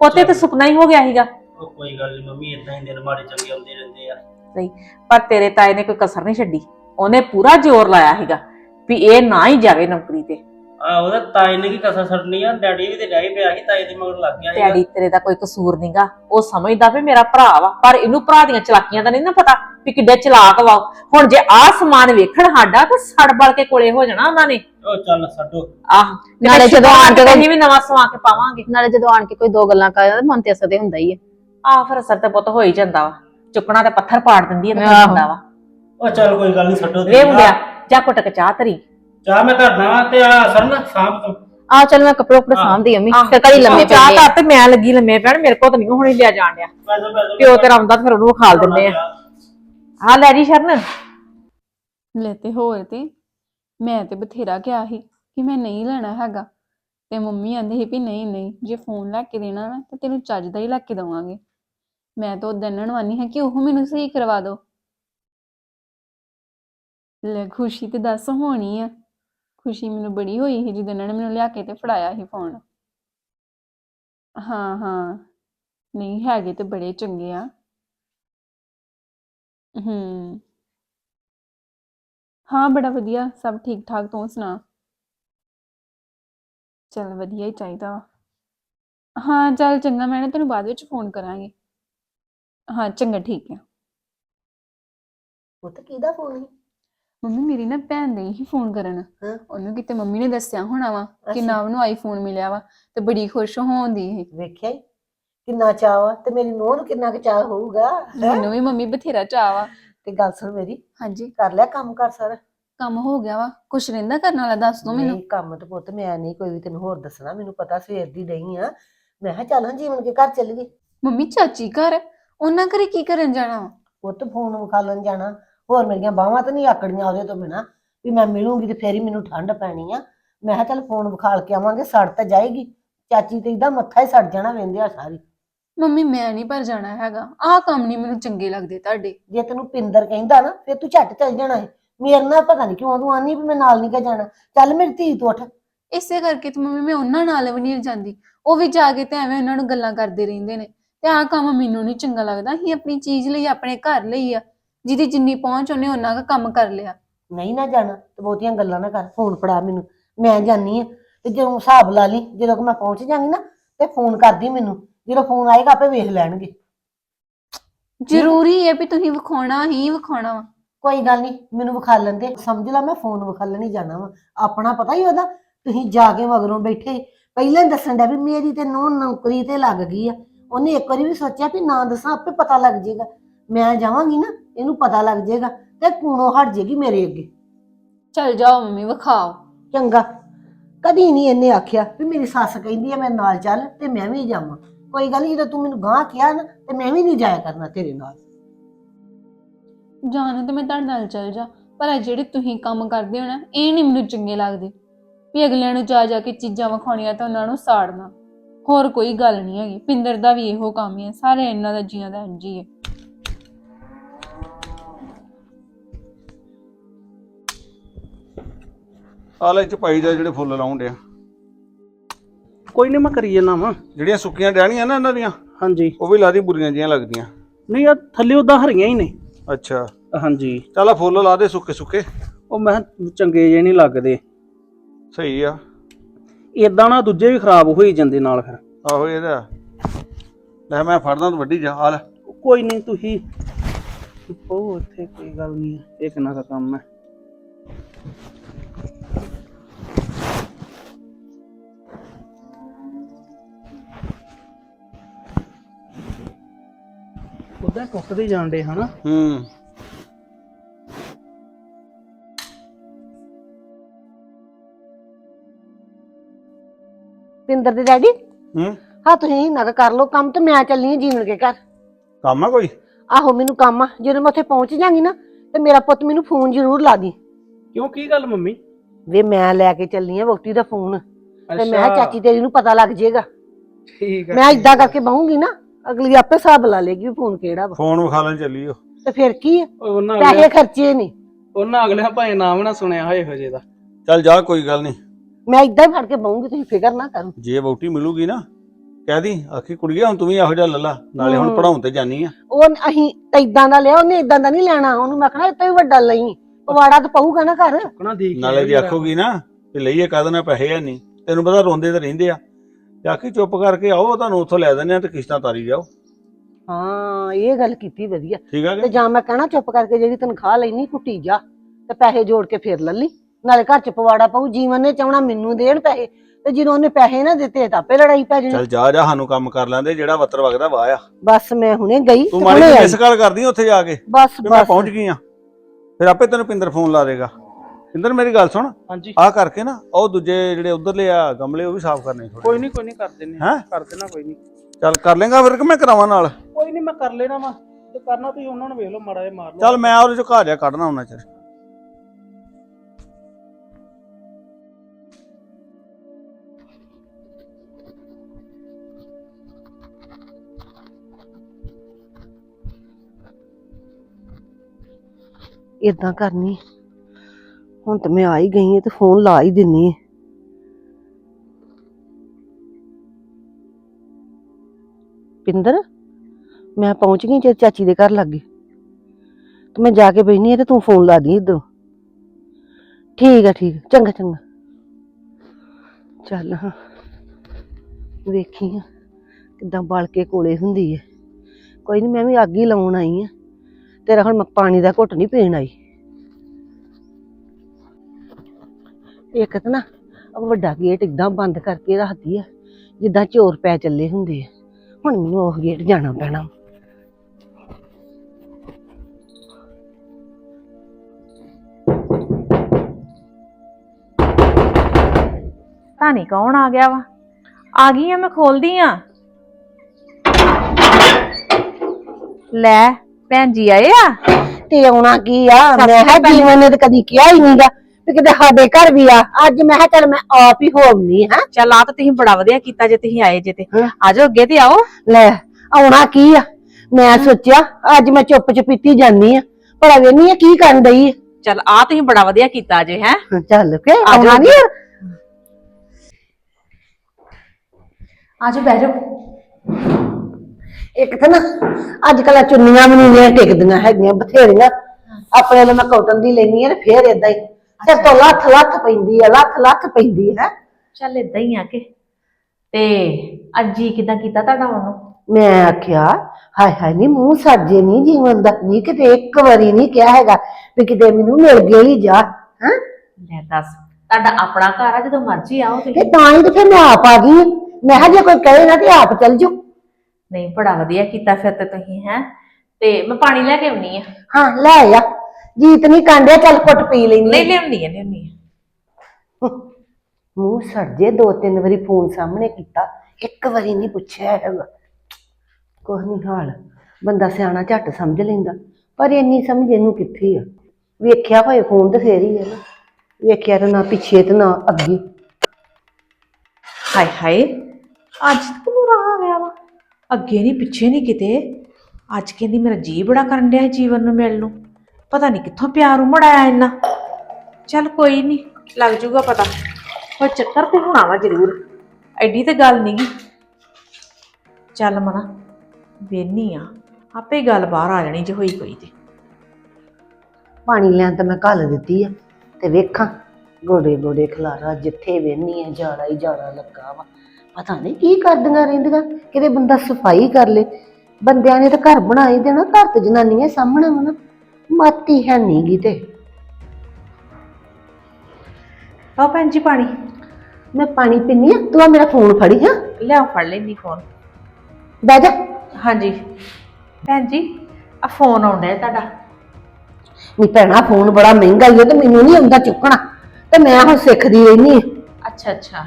ਪੋਤੇ ਤੇ ਸੁਪਨਾ ਹੀ ਹੋ ਗਿਆ ਸੀਗਾ। ਉਹ ਕੋਈ ਗੱਲ ਨਹੀਂ ਮੰਮੀ ਇਦਾਂ ਹੀ ਦਿਨ ਮਾੜੇ ਚੰਗੇ ਆਉਂਦੇ ਰਹਿੰਦੇ ਆ। ਸਹੀ ਪਰ ਤੇਰੇ ਤਾਏ ਨੇ ਕੋਈ ਕਸਰ ਨਹੀਂ ਛੱਡੀ। ਉਹਨੇ ਪੂਰਾ ਜ਼ੋਰ ਲਾਇਆ ਸੀਗਾ ਵੀ ਇਹ ਨਾ ਹੀ ਜਾਵੇ ਨੌਕਰੀ ਤੇ। ਆ ਉਹਦਾ ਤਾਏ ਨੇ ਕੀ ਕਸਰ ਛੱਡਣੀ ਆ? ਡੈਡੀ ਵੀ ਤੇ ਡਾਈ ਪਿਆ ਸੀ ਤਾਏ ਦੇ ਮਗਰ ਲੱਗ ਗਿਆ ਸੀਗਾ। ਡੈਡੀ ਤੇਰੇ ਦਾ ਕੋਈ ਕਸੂਰ ਨਹੀਂਗਾ ਉਹ ਸਮਝਦਾ ਵੀ ਮੇਰਾ ਭਰਾ ਵਾ ਪਰ ਇਹਨੂੰ ਭਰਾ ਦੀਆਂ ਚਲਾਕੀਆਂ ਦਾ ਨਹੀਂ ਨਾ ਪਤਾ ਵੀ ਕਿੱਡੇ ਚਲਾਕ ਵਾ ਉਹ। ਹੁਣ ਜੇ ਆਹ ਸਮਾਨ ਵੇਖਣ ਸਾਡਾ ਤਾਂ ਸੜ ਬਲ ਕੇ ਕੋਲੇ ਹੋ ਜਾਣਾ ਉਹਨਾਂ ਨੇ। ਉਹ ਚੱਲ ਛੱਡੋ। ਆਹ ਨਾਲੇ ਜਦੋਂ ਆਣ ਕੇ ਅਸੀਂ ਵੀ ਨਵਾਂ ਸਵਾ ਕੇ ਪਾਵਾਂਗੇ। ਨਾਲੇ ਜਦੋਂ ਆਣ ਕੇ ਕੋਈ ਦੋ ਗੱਲਾਂ ਕਰਦਾ ਮਨ ਤੇ ਅਸਰ ਤੇ ਹੁੰਦਾ ਹੀ ਹੈ ਆਹ ਫਿਰ ਅਸਰ ਤੇ ਪੁੱਤ ਹੋ ਹੀ ਜਾਂਦਾ ਵਾ। ਚੁੱਕਣਾ ਤੇ ਪੱਥਰ ਪਾੜ ਦਿੰਦੀ ਹੈ ਆਹੋ। ਹੁੰਦਾ ਵਾ। ਉਹ ਚੱਲ ਕੋਈ ਗੱਲ ਨਹੀਂ ਛੱਡੋ ਵੇ ਮੁੰਡਿਆ ਜਾ ਕੁੱਟ ਕੇ ਚਾਹ ਧਰੀ। ਚਾਹ ਮੈਂ ਵਾਂ ਤੇ ਆ ਸਰ ਨਾ ਸ਼ਾਮ ਤੋਂ। ਆ ਚੱਲ ਮੈਂ ਕੱਪੜੇ ਕੁਪੜੇ ਸਾਂਭਦੀ ਅੰਮੀ ਫਿਰ ਕਦੀ ਲੰਮੇ ਚਾਹ ਪੈਂਦੇ ਆ। ਤਾਂ ਤੇ ਮੈਂ ਲੱਗੀ ਲੰਮੇ ਪੈਣ ਮੇਰੇ ਕੋਲ ਤਾਂ ਨਹੀਂ ਹੁਣੇ ਲਿਆ ਜਾਣ ਡਿਆ। ਬੈਠੋ ਬੈਠੋ ਪਿਓ ਤੇਰਾ ਆਉਂਦਾ ਤੇ ਫਿਰ ਉਹਨੂੰ ਖਾਲ ਦਿੰਦੇ ਆ। ਆ ਲੈ ਜੀ ਸ਼ਰਨ। ਲੈ ਤੇ ਹੋਰ ਤੇ ਮੈਂ ਤੇ ਬਥੇਰਾ ਕਿਹਾ ਸੀ ਕਿ ਮੈਂ ਨਹੀਂ ਲੈਣਾ ਹੈਗਾ। ਤੇ ਮੰਮੀ ਆਂਦੇ ਸੀ ਵੀ ਨਹੀਂ ਨਹੀਂ ਜੇ ਫੋਨ ਲੈ ਕੇ ਦੇਣਾ ਨਾ ਤੇ ਤੈਨੂੰ ਚੱਜ ਦਾ ਹੀ ਲੈ ਕੇ ਦਵਾਂਗੇ। ਮੈਂ ਤਾਂ ਉਦੋਂ ਨਣਵਾਨੀ ਹੈ ਕਿ ਉਹ ਮੈਨੂੰ ਸਹੀ ਕਰਵਾ ਦਿਓ ਲੈ ਖੁਸ਼ੀ ਤੇ ਦੱਸ ਹੋਣੀ ਆ। ਖੁਸ਼ੀ ਮੈਨੂੰ ਬੜੀ ਹੋਈ ਸੀ ਜਦੋਂ ਇਹਨਾਂ ਨੇ ਮੈਨੂੰ ਲਿਆ ਕੇ ਤੇ ਫੜਾਇਆ ਸੀ ਫੋਨ ਹਾਂ ਹਾਂ। ਨਹੀਂ, ਹੈਗੇ ਤੇ ਬੜੇ ਚੰਗੇ ਆ। ਹੂੰ। ਹਾਂ, ਬੜਾ ਵਧੀਆ। ਸਭ ਠੀਕ ਠਾਕ ਤੂੰ ਸੁਣਾ? ਚੱਲ ਵਧੀਆ ਹੀ ਚਾਹੀਦਾ ਵਾ। ਹਾਂ, ਚੱਲ ਚੰਗਾ, ਮੈਂ ਨਾ ਤੈਨੂੰ ਬਾਅਦ ਵਿੱਚ ਫੋਨ ਕਰਾਂਗੀ। ਹਾਂ, ਚੰਗਾ, ਠੀਕ ਹੈ ਪੁੱਤ, ਕਿਹਦਾ ਫੋਨ ਹੈ ਮੰਮੀ ਮੇਰੀ ਨਾ ਭੈਣ ਨੇ ਹੀ ਫੋਨ ਕਰਨ। ਹਾਂ। ਉਹਨੂੰ ਕਿਤੇ ਮੰਮੀ ਨੇ ਦੱਸਿਆ ਹੋਣਾ ਵਾ ਕਿ ਅੱਛਾ। ਨਾ ਉਹਨੂੰ ਆਈਫੋਨ ਮਿਲਿਆ ਵਾ ਤੇ ਬੜੀ ਖੁਸ਼ ਹੋਉਂਦੀ ਸੀ। ਵੇਖਿਆ ਈ ਕਿੰਨਾ ਚਾਅ ਵਾ ਤੇ ਮੇਰੀ ਨੂੰਹ ਨੂੰ ਕਿੰਨਾ ਕੁ ਚਾਅ ਹੋਊਗਾ ਹੈਂ? ਮੈਨੂੰ ਵੀ ਮੰਮੀ ਬਥੇਰਾ ਚਾਅ ਵਾ। ਤੇ ਗੱਲ ਸੁਣ ਮੇਰੀ ਹਾਂਜੀ। ਕਰ ਲਿਆ ਕੰਮ ਕਰ ਸਾਰਾ? ਕੰਮ ਹੋ ਗਿਆ ਵਾ। ਕੁਛ ਰਹਿੰਦਾ ਕਰਨ ਵਾਲਾ ਦੱਸ ਦੋ ਮੈਨੂੰ। ਨਹੀਂ ਕੰਮ ਤੇ ਪੁੱਤ ਮੈਂ ਨਹੀਂ ਕੋਈ ਵੀ ਤੈਨੂੰ ਹੋਰ ਦੱਸਣਾ ਮੈਨੂੰ ਪਤਾ ਸਵੇਰ ਦੀ ਡਈ ਆ। ਮੈਂ ਕਿਹਾ ਚੱਲ ਹਾਂ ਜੀਵਨ ਕੇ ਘਰ ਚੱਲ ਗਈ ਮੰਮੀ ਚਾਚੀ ਘਰ ਉਹਨਾਂ ਘਰੇ ਕੀ ਕਰਨ ਜਾਣਾ ਵਾ? ਪੁੱਤ ਫੋਨ ਵਿਖਾਲਣ ਜਾਣਾ। ਹੋਰ ਮੇਰੀਆਂ ਬਾਹਾਂ ਤਾਂ ਨਹੀਂ ਆਕੜੀਆਂ ਉਹਦੇ ਤੋਂ ਬਿਨਾ ਵੀ ਮੈਂ ਮਿਲੂੰਗੀ ਤੇ ਫੇਰ ਹੀ ਮੈਨੂੰ ਠੰਡ ਪੈਣੀ ਆ। ਮੈਂ ਕਿਹਾ ਚੱਲ ਫੋਨ ਵਿਖਾਲ ਕੇ ਆਵਾਂਗੇ ਸੜ ਤਾਂ ਜਾਏਗੀ। ਚਾਚੀ ਤੇ ਇਹਦਾ ਮੱਥਾ ਹੀ ਸੜ ਜਾਣਾ ਵੇਂਦੇ ਆ ਸਾਰੀ। ਮੰਮੀ ਮੈਂ ਨਹੀਂ ਪਰ ਜਾਣਾ ਹੈਗਾ। ਆਹ ਕੰਮ ਨਹੀਂ ਮੈਨੂੰ ਚੰਗੇ ਲੱਗਦੇ ਤੁਹਾਡੇ। ਜੇ ਤੈਨੂੰ ਪਿੰਦਰ ਕਹਿੰਦਾ ਨਾ ਫਿਰ ਤੂੰ ਝੱਟ ਚੱਲ ਜਾਣਾ ਹੈ ਮੇਰੇ ਨਾਲ ਪਤਾ ਨਹੀਂ ਕਿਉਂ ਤੂੰ ਆਨੀ ਵੀ ਮੈਂ ਨਾਲ ਨਹੀਂ ਗਾ ਜਾਣਾ। ਚੱਲ ਮੇਰੀ ਧੀ ਤੂੰ ਉੱਠ। ਇਸੇ ਕਰਕੇ ਤੇ ਮੰਮੀ ਮੈਂ ਉਹਨਾਂ ਨਾਲ ਵੀ ਨਹੀਂ ਜਾਂਦੀ। ਉਹ ਵੀ ਜਾ ਕੇ ਤੇ ਐਵੇਂ ਉਹਨਾਂ ਨੂੰ ਗੱਲਾਂ ਕਰਦੇ ਰਹਿੰਦੇ ਨੇ। ਤੇ ਆਹ ਕੰਮ ਮੈਨੂੰ ਨਹੀਂ ਚੰਗਾ ਲੱਗਦਾ। ਅਸੀਂ ਆਪਣੀ ਚੀਜ਼ ਲਈ ਆਪਣੇ ਘਰ ਲਈ ਆ। ਜਿਹਦੀ ਜਿੰਨੀ ਪਹੁੰਚ ਉਹਨੇ ਉਹਨਾਂ ਦਾ ਕੰਮ ਕਰ ਲਿਆ। ਨਹੀਂ ਨਾ ਜਾਣਾ ਤੇ ਬਹੁਤੀਆਂ ਗੱਲਾਂ ਨਾ ਕਰ ਫੋਨ ਫੜਾ ਮੈਨੂੰ। ਮੈਂ ਜਾਨੀ ਆ ਤੇ ਜਦੋਂ ਹਿਸਾਬ ਲਾ ਲਈ ਜਦੋਂ ਕਿ ਮੈਂ ਪਹੁੰਚ ਜਾਵਾਂਗੀ ਨਾ ਤੇ ਫੋਨ ਕਰਦੀ ਮੈਨੂੰ। ਜਦੋਂ ਫੋਨ ਆਏਗਾ ਆਪੇ ਵੇਖ ਲੈਣਗੇ। ਜ਼ਰੂਰੀ ਹੈ ਵੀ ਤੁਸੀਂ ਵਿਖਾਉਣਾ ਹੀ ਵਿਖਾਉਣਾ ਵਾ। ਕੋਈ ਗੱਲ ਨਹੀਂ ਮੈਨੂੰ ਵਿਖਾ ਲੈਂਦੇ। ਸਮਝ ਲੈ ਮੈਂ ਫੋਨ ਵਿਖਾਲਣ ਹੀ ਜਾਣਾ ਵਾ। ਆਪਣਾ ਪਤਾ ਹੀ ਉਹਦਾ ਤੁਸੀਂ ਜਾ ਕੇ ਮਗਰੋਂ ਬੈਠੇ। ਪਹਿਲਾਂ ਹੀ ਦੱਸਣ ਡਿਆ ਵੀ ਮੇਰੀ ਤੇ ਨੂੰਹ ਨੌਕਰੀ ਤੇ ਲੱਗ ਗਈ ਆ। ਉਹਨੇ ਇੱਕ ਵਾਰੀ ਵੀ ਸੋਚਿਆ ਵੀ ਨਾ ਦੱਸਾਂ ਆਪੇ ਪਤਾ ਲੱਗ ਜਾਏਗਾ ਮੈਂ ਜਾਵਾਂਗੀ ਨਾ ਇਹਨੂੰ ਪਤਾ ਲੱਗ ਜਾਏਗਾ ਤੇ ਕੂਣੋਂ ਹਟ ਜਾਏਗੀ ਮੇਰੇ ਅੱਗੇ। ਚੱਲ ਜਾਓ ਮੰਮੀ ਵਿਖਾਓ। ਚੰਗਾ। ਕਦੀ ਨਹੀਂ ਇਹਨੇ ਆਖਿਆ ਵੀ ਮੇਰੀ ਸੱਸ ਕਹਿੰਦੀ ਆ ਮੈਂ ਨਾਲ ਚੱਲ ਤੇ ਮੈਂ ਵੀ ਜਾਵਾਂ। ਕੋਈ ਗੱਲ ਨਹੀਂ ਜਦੋਂ ਤੂੰ ਮੈਨੂੰ ਗਾਂ ਕਿਹਾ ਨਾ ਤੇ ਮੈਂ ਵੀ ਨਹੀਂ ਜਾਇਆ ਕਰਨਾ ਤੇਰੇ ਨਾਲ। ਜਾਣਾ ਤੇ ਮੈਂ ਤੁਹਾਡੇ ਨਾਲ ਚੱਲ ਜਾ ਪਰ ਇਹ ਜਿਹੜੇ ਤੁਸੀਂ ਕੰਮ ਕਰਦੇ ਹੋ ਨਾ ਇਹ ਨਹੀਂ ਮੈਨੂੰ ਚੰਗੇ ਲੱਗਦੇ। ਵੀ ਅਗਲਿਆਂ ਨੂੰ ਜਾ ਜਾ ਕੇ ਚੀਜ਼ਾਂ ਵਿਖਾਉਣੀਆਂ ਤਾਂ ਉਹਨਾਂ ਨੂੰ ਸਾੜਨਾ। ਹੋਰ ਕੋਈ ਗੱਲ ਨਹੀਂ ਹੈਗੀ ਪਿੰਦਰ ਦਾ ਵੀ ਇਹੋ ਕੰਮ ਹੈ ਸਾਰੇ ਇਹਨਾਂ ਦਾ ਜੀਆਂ ਦਾ ਇੰਝ ਹੀ ਹੈ। ਆਲੇ ਚ ਪਾਈ ਜਾ ਜਿਹੜੇ ਫੁੱਲ ਲਾਉਣ ਡਿਆ। ਕੋਈ ਨਹੀਂ ਮੈਂ ਕਰੀ ਜਾਣਾ ਵਾ। ਜਿਹੜੀਆਂ ਸੁੱਕੀਆਂ ਡਾਣੀਆਂ ਨਾ ਇਹਨਾਂ ਦੀਆਂ ਹਾਂਜੀ। ਉਹ ਵੀ ਲਾ ਦੀ ਬੁਰੀਆਂ ਜੀਆਂ ਲੱਗਦੀਆਂ। ਨਹੀਂ ਆ ਥੱਲੇ ਉਦਾਂ ਹਰੀਆਂ ਹੀ ਨੇ। ਅੱਛਾ। ਹਾਂਜੀ। ਚੱਲ ਆ ਫੁੱਲ ਲਾ ਦੇ ਸੁੱਕੇ ਸੁੱਕੇ। ਉਹ ਮੈਂ ਕਿਹਾ ਚੰਗੇ ਜੇ ਨਹੀਂ ਲੱਗਦੇ। ਸਹੀ ਆ। ਇਦਾਂ ਨਾ ਦੂਜੇ ਵੀ ਖਰਾਬ ਹੋਈ ਜਾਂਦੇ ਨਾਲ ਫਿਰ। ਆਹੋ ਇਹਦਾ ਲੈ ਮੈਂ ਫੜਦਾ ਤੂੰ ਵੱਡੀ ਜਾ ਹਾਲ ਕੋਈ ਨਹੀਂ ਤੁਸੀਂ ਉਹ ਇੱਥੇ ਕੋਈ ਗੱਲ ਨਹੀਂ ਹੈ ਇਹ ਕਿੰਨਾ ਕੁ ਕੰਮ ਹੈ। ਉਹਦਾ ਟੁੱਟਦੇ ਜਾਂਦੇ ਹਨਾ। ਹੂੰ। ਪਿੰਦਰ ਦੇ ਡੈਡੀ? ਹੂੰ। ਹਾਂ ਤੁਸੀਂ ਨਾ ਕਰ ਲਓ ਕੰਮ ਤੇ ਮੈਂ ਚੱਲੀ ਆਂ ਜੀਵਨ ਕੇ ਘਰ। ਕੰਮ ਆ ਕੋਈ? ਆਹੋ ਮੈਨੂੰ ਕੰਮ ਆ। ਜਦੋਂ ਮੈਂ ਉੱਥੇ ਪਹੁੰਚ ਜਾਂਗੀ ਨਾ ਤੇ ਮੇਰਾ ਪੁੱਤ ਮੈਨੂੰ ਫੋਨ ਜ਼ਰੂਰ ਲਾ ਦੀ। ਕਿਉਂ ਕੀ ਗੱਲ ਮੰਮੀ? ਵੇ ਮੈਂ ਲੈ ਕੇ ਚੱਲੀ ਆ ਵੋਟੀ ਦਾ ਫੋਨ। ਤੇ ਮੈਂ ਕਿਹਾ ਚਾਚੀ ਤੇਰੀ ਨੂੰ ਪਤਾ ਲੱਗ ਜਾਏਗਾ ਠੀਕ ਹੈ ਮੈਂ ਇਦਾਂ ਕਰਕੇ ਬਹੂੰਗੀ ਨਾ ਅਗਲੀ ਆਪੇ ਹਿਸਾਬ ਲਾ ਲੇਗੀ ਵੀ ਫੋਨ ਕਿਹੜਾ ਵਾ। ਫੋਨ ਵਿਖਾ ਲੈਣ ਚੱਲੀ ਓ ਤੇ ਫਿਰ ਕੀ ਆ? ਉਹਨਾਂ ਪੈਸੇ ਅਗਲੇ ਖਰਚੇ ਨਹੀਂ। ਉਹਨਾਂ ਅਗਲੇ ਭਾਵੇਂ ਨਾਮ ਨਾ ਸੁਣਿਆ ਹੋਏ ਹੋ ਜੇ ਦਾ। ਚੱਲ ਜਾ ਕੋਈ ਗੱਲ ਨਹੀਂ। ਮੈਂ ਇਦਾਂ ਹੀ ਫੜ ਕੇ ਬਹੂੰਗੀ ਤੁਸੀਂ ਫਿਕਰ ਨਾ ਕਰੋ। ਜੇ ਵੋਟੀ ਮਿਲੂਗੀ ਨਾ ਕਹਿ ਦੀ ਆਖੀ ਕੁੜੀਏ ਹੁਣ ਤੂੰ ਵੀ ਇਹੋ ਜਿਹਾ ਲੱਲਾ ਨਾਲੇ ਹੁਣ ਹਮ। ਪੜਾਉਣ ਤੇ ਜਾਨੀ ਆ। ਉਹ ਅਸੀਂ ਇਦਾਂ ਦਾ ਲਿਆ ਉਹਨੇ ਇਦਾਂ ਦਾ ਨਹੀਂ ਲੈਣਾ। ਉਹਨੂੰ ਮੈਂ ਕਹਣਾ ਤੋਂ ਵੀ ਵੱਡਾ ਲਈ। ਪਵਾੜਾ ਤਾਂ ਪਊਗਾ ਨਾ ਘਰ। ਨਾਲੇ ਜੇ ਆਖੋਗੀ ਨਾ ਤੇ ਲਈਏ ਕਾਹਦੇ ਨਾਲ ਪੈਸੇ ਹੈ ਨਹੀਂ। ਤੈਨੂੰ ਪਤਾ ਰੋਂਦੇ ਤੇ ਰਹਿੰਦੇ ਆ। ਤੇ ਆਖੀ ਚੁੱਪ ਕਰਕੇ ਆਓ ਤੁਹਾਨੂੰ ਉੱਥੋਂ ਲੈ ਦਿੰਦੇ ਆ ਤੇ ਕਿਸ਼ਤਾਂ ਤਾਰੀ ਜਾਓ। ਹਾਂ ਇਹ ਗੱਲ ਕੀਤੀ ਵਧੀਆ। ਠੀਕ ਆ ਤੇ ਜਾਂ ਮੈਂ ਕਹਿਣਾ ਚੁੱਪ ਕਰਕੇ ਜਿਹੜੀ ਤਨਖਾਹ ਲੈਣੀ ਕੁੱਟੀ ਜਾ ਤੇ ਪੈਸੇ ਜੋੜ ਕੇ ਫੇਰ ਲੱਲੀ ਨਾਲੇ ਘਰ ਚ ਪਵਾੜਾ ਪਊ ਜੀਵਨ ਨੇ ਚਾਹਣਾ ਮੈਨੂੰ ਦੇਣ ਪੈਸੇ। ਤੇ ਜਦੋਂ ਉਹਨੇ ਪੈਸੇ ਨਾ ਦਿੱਤੇ ਤਾਂ ਆਪੇ ਲੜਾਈ ਪੈ ਜਾਣੀ। ਚੱਲ ਜਾ ਜਾ ਸਾਨੂੰ ਕੰਮ ਕਰ ਲੈਂਦੇ ਜਿਹੜਾ ਵੱਤਰ ਵਗਦਾ ਵਾਹ ਆ। ਬਸ ਮੈਂ ਹੁਣੇ ਗਈ ਤੂੰ ਤੇ ਮਾੜੀ ਹੁਣੇ ਜਿਹੀ ਆਈ। ਮਿਸ ਕਾਲ ਕਰਦੀ ਉੱਥੇ ਜਾ ਕੇ। ਬਸ ਵੀ ਮੈਂ ਬਸ। ਪਹੁੰਚ ਗਈ ਆ। ਫਿਰ ਆਪੇ ਤੈਨੂੰ ਪਿੰਦਰ ਫੋਨ ਲਾ ਦੇਗਾ। ਪਿੰਦਰ ਮੇਰੀ ਗੱਲ ਸੁਣ। ਹਾਂਜੀ। ਆ ਕਰਕੇ ਨਾ ਉਹ ਦੂਜੇ ਜਿਹੜੇ ਉਧਰਲੇ ਆ ਗਮਲੇ ਉਹ ਵੀ ਸਾਫ਼ ਕਰਨੇ ਥੋੜੇ ਕੋਈ ਨਹੀਂ ਕੋਈ ਨਹੀਂ ਕਰ ਦਿੰਨੇ ਹੈਂ? ਕਰ ਦੇਣਾ ਕੋਈ ਨਹੀਂ ਚੱਲ ਕਰ ਲੇਗਾ ਫਿਰ ਕਿ ਮੈਂ ਕਰਾਵਾਂ ਨਾਲ? ਕੋਈ ਨਹੀਂ ਮੈਂ ਕਰ ਲੈਣਾ ਵਾ। ਤੇ ਕਰਨਾ ਤੁਸੀਂ ਉਹਨਾਂ ਨੂੰ ਵੇਖ ਲਓ ਮਾੜਾ ਜਿਹਾ ਮਾਰ ਲਓ। ਚੱਲ ਮੈਂ ਉਹਦੇ ਚੋਂ ਘਾ ਜਾ ਕੱਢਣਾ ਉਹਨਾਂ ਚਿਰ। ਇਦਾਂ ਕਰਨੀ। ਹੁਣ ਤਾਂ ਮੈਂ ਆ ਹੀ ਗਈ ਹਾਂ ਤੇ ਫੋਨ ਲਾ ਹੀ ਦਿੰਨੀ ਹੈ। ਪਿੰਦਰ ਮੈਂ ਪਹੁੰਚ ਗਈ ਜੇ ਚਾਚੀ ਦੇ ਘਰ ਲੱਗੇ। ਤੇ ਮੈਂ ਜਾ ਕੇ ਬੈਣੀ ਹੈ ਤੇ ਤੂੰ ਫੋਨ ਲਾ ਦੀ ਇੱਧਰੋਂ। ਠੀਕ ਹੈ ਠੀਕ ਹੈ, ਚੰਗਾ ਚੰਗਾ। ਚੱਲ ਹਾਂ ਵੇਖੀ ਹਾਂ ਕਿਦਾਂ ਬਲ ਕੇ ਕੋਲੇ ਹੁੰਦੀ ਹੈ। ਕੋਈ ਨਹੀਂ ਮੈਂ ਵੀ ਅੱਗ ਹੀ ਲਾਉਣ ਆਈ ਆ ਤੇਰਾ ਹੁਣ ਮੈਂ ਪਾਣੀ ਦਾ ਘੁੱਟ ਨਹੀਂ ਪੀਣ ਆਈ। ਇੱਕ ਤਾਂ ਨਾ ਉਹ ਵੱਡਾ ਗੇਟ ਇਦਾਂ ਬੰਦ ਕਰਕੇ ਰੱਖਦੀ ਆ ਜਿੱਦਾਂ ਚੋਰ ਪੈ ਚੱਲੇ ਹੁੰਦੇ ਆ। ਹੁਣ ਮੈਨੂੰ ਉਹ ਗੇਟ ਜਾਣਾ ਪੈਣਾ। ਤਾਂ ਨਹੀਂ ਕੌਣ ਆ ਗਿਆ ਵਾ। ਆ ਗਈ ਆ ਮੈਂ ਖੋਲਦੀ ਆ। ਲੈ ਭੈਣ ਜੀ ਆਏ ਆ? ਤੇ ਆਉਣਾ ਕੀ ਆ? ਮੈਂ ਕਿਹਾ। ਜੀਵਨ ਨੇ ਤਾਂ ਕਦੀ ਕਿਹਾ ਹੀ ਨਹੀਂਗਾ ਵੀ ਕਿਤੇ ਸਾਡੇ ਘਰ ਵੀ ਆ। ਅੱਜ ਮੈਂ ਕਿਹਾ ਚੱਲ ਮੈਂ ਆਪ ਹੀ ਹੋਵਨੀ ਹਾਂ ਚੱਲ ਆ ਤਾਂ ਤੁਸੀਂ ਬੜਾ ਵਧੀਆ ਕੀਤਾ ਜੇ ਤੁਸੀਂ ਆਏ ਜੇ ਤੇ। ਹਾਂ। ਆਜੋ ਅੱਗੇ ਤੇ ਆਓ। ਲੈ ਆਉਣਾ ਕੀ ਆ? ਮੈਂ ਸੋਚਿਆ ਅੱਜ ਮੈਂ ਚੁੱਪ ਚਪੀਤੀ ਜਾਨੀ ਆ। ਪਰ ਵੇਨੀ ਆ ਕੀ ਕਰਨ ਡਈ ਆ। ਚੱਲ ਆ ਤੁਸੀਂ ਬੜਾ ਵਧੀਆ ਕੀਤਾ ਜੇ ਹੈ। ਚੱਲ ਕੇ ਆਉਣਾ। ਨਹੀਂ ਆਜੋ ਬਹਿ ਜਾਓ। ਇੱਕ ਤਾਂ ਨਾ ਅੱਜ ਕੱਲ ਚੁੰਨੀਆਂ ਵੀ ਨਹੀਂ ਟਿਕਦੀਆਂ ਹੈਗੀਆਂ ਬਥੇਰੀਆਂ। ਆਪਣੇ ਲਈ ਮੈਂ ਕਾਟਨ ਦੀ ਲੈਣੀ ਆ ਤੇ ਫੇਰ ਇਦਾਂ ਹੀ। ਤੇ ਤੋਂ ਲੱਥ ਲੱਥ ਪੈਂਦੀ ਆ ਲੱਥ ਲੱਥ ਪੈਂਦੀ ਹੈ। ਚੱਲ ਇਦਾਂ ਹੀ ਆ ਕੇ। ਤੇ ਅੱਜ ਹੀ ਕਿਦਾਂ ਕੀਤਾ ਤੁਹਾਡਾ ਉਹਨੂੰ ਮੈਂ ਆਖਿਆ ਹਾਏ ਹਾਏ ਨਹੀਂ ਮੂੰਹ ਸਾਜੇ ਨਹੀਂ ਜੀਵਨ ਦਾ ਨਹੀਂ ਕਿਤੇ ਇੱਕ ਵਾਰੀ ਨਹੀਂ ਕਿਹਾ ਹੈਗਾ ਵੀ ਕਿਤੇ ਮੈਨੂੰ ਮਿਲ ਗਿਆ ਹੀ ਜਾ ਹਾਂ? ਲੈ ਦੱਸ ਤੁਹਾਡਾ ਆਪਣਾ ਘਰ ਆ ਜਦੋਂ ਮਰਜ਼ੀ ਆਓ ਤੁਸੀਂ। ਤੇ ਤਾਂ ਹੀ ਤੇ ਫਿਰ ਮੈਂ ਆਪ ਆ ਗਈ। ਮੈਂ ਕਿਹਾ ਜੇ ਕੋਈ ਕਹੇ ਨਾ ਤੇ ਆਪ ਚੱਲ ਜਾਓ। ਨਹੀਂ ਬੜਾ ਵਧੀਆ ਕੀਤਾ ਫਿਰ ਤੇ ਤੁਸੀਂ ਹੈ? ਤੇ ਮੈਂ ਪਾਣੀ ਲੈ ਕੇ ਆਉਣੀ ਆ। ਹਾਂ ਲੈ ਆ। ਜੀਤ ਨਹੀਂ ਕਾਂਡਿਆ ਚੱਲ ਕੁੱਟ ਪੀ ਲੈਂਦੀ ਨਹੀਂ ਲਿਆਉਣੀ ਆ ਲਿਆਉਣੀ ਆ। ਮੂੰਹ ਸੜ ਜੇ ਦੋ ਤਿੰਨ ਵਾਰੀ ਫੋਨ ਸਾਹਮਣੇ ਕੀਤਾ ਇੱਕ ਵਾਰੀ ਨਹੀਂ ਪੁੱਛਿਆ ਹੈਗਾ। ਕੁਛ ਨਹੀਂ ਹਾਲ ਬੰਦਾ ਸਿਆਣਾ ਝੱਟ ਸਮਝ ਲੈਂਦਾ ਪਰ ਇੰਨੀ ਸਮਝ ਇਹਨੂੰ ਕਿੱਥੇ ਆ? ਵੇਖਿਆ ਹੋਏ ਫੋਨ ਤੇ ਫੇਰ ਹੀ ਹੈ ਨਾ। ਵੇਖਿਆ ਤਾਂ ਨਾ ਪਿੱਛੇ ਤੇ ਨਾ ਅੱਗੇ। ਹਾਏ ਹਾਏ ਅੱਜ ਤੂੰ ਰਹਾ ਗਿਆ ਵਾ। ਅੱਗੇ ਨਹੀਂ ਪਿੱਛੇ ਨਹੀਂ ਕਿਤੇ। ਅੱਜ ਕਹਿੰਦੀ ਮੇਰਾ ਜੀ ਬੜਾ ਕਰਨ ਡਿਆ ਹੈ ਜੀਵਨ ਨੂੰ ਮਿਲਣ ਨੂੰ। ਪਤਾ ਨਹੀਂ ਕਿੱਥੋਂ ਪਿਆਰ ਉਮੜ ਆਇਆ ਇੰਨਾ। ਚੱਲ ਕੋਈ ਨਹੀਂ ਲੱਗ ਜੂਗਾ ਪਤਾ। ਕੋਈ ਚੱਕਰ ਤੇ ਹੋਣਾ ਵਾ ਜ਼ਰੂਰ। ਐਡੀ ਤੇ ਗੱਲ ਨਹੀਂਗੀ ਚੱਲ ਮਨਾ ਵੇਨੀ ਆ। ਆਪੇ ਗੱਲ ਬਾਹਰ ਆ ਜਾਣੀ ਜੇ ਹੋਈ ਕੋਈ ਤੇ। ਪਾਣੀ ਲੈਣ ਤਾਂ ਮੈਂ ਘੱਲ ਦਿੱਤੀ ਆ, ਤੇ ਵੇਖਾਂ, ਗੋਡੇ ਗੋਡੇ ਖਲਾਰਾ ਜਿੱਥੇ ਵੇਹਨੀ ਆ ਜਾੜਾ ਹੀ ਜਾੜਾ ਲੱਗਾ ਵਾ। ਪਤਾ ਨਹੀਂ ਕੀ ਕਰਦੀਆਂ ਰਹਿੰਦੀਆਂ, ਕਿਤੇ ਬੰਦਾ ਸਫ਼ਾਈ ਕਰ ਲੇ। ਬੰਦਿਆਂ ਨੇ ਤਾਂ ਘਰ ਬਣਾ ਹੀ ਦੇਣਾ, ਘਰ ਤੇ ਜਨਾਨੀਆਂ ਸਾਹਮਣੇ ਵਾ ਨਾ ਮਾਤੀ ਹੈ ਨੀ ਗੀ ਤੇ। ਆਓ ਭੈਣ ਜੀ ਪਾਣੀ। ਮੈਂ ਪਾਣੀ ਪੀਨੀ ਆ ਤੂੰ ਆ ਮੇਰਾ ਫੋਨ ਫੜੀ ਹਾਂ ਲਿਆਓ ਫੜ ਲੈਂਦੀ ਫੋਨ ਬਹਿ ਜਾ। ਹਾਂਜੀ। ਭੈਣ ਜੀ ਆ ਫੋਨ ਆਉਂਦਾ ਹੈ ਤੁਹਾਡਾ। ਵੀ ਭੈਣਾ ਫੋਨ ਬੜਾ ਮਹਿੰਗਾ ਹੀ ਹੈ ਤੇ ਮੈਨੂੰ ਨਹੀਂ ਆਉਂਦਾ ਚੁੱਕਣਾ। ਤੇ ਮੈਂ ਹੁਣ ਸਿੱਖਦੀ ਰਹਿਨੀ ਆ ਅੱਛਾ ਅੱਛਾ।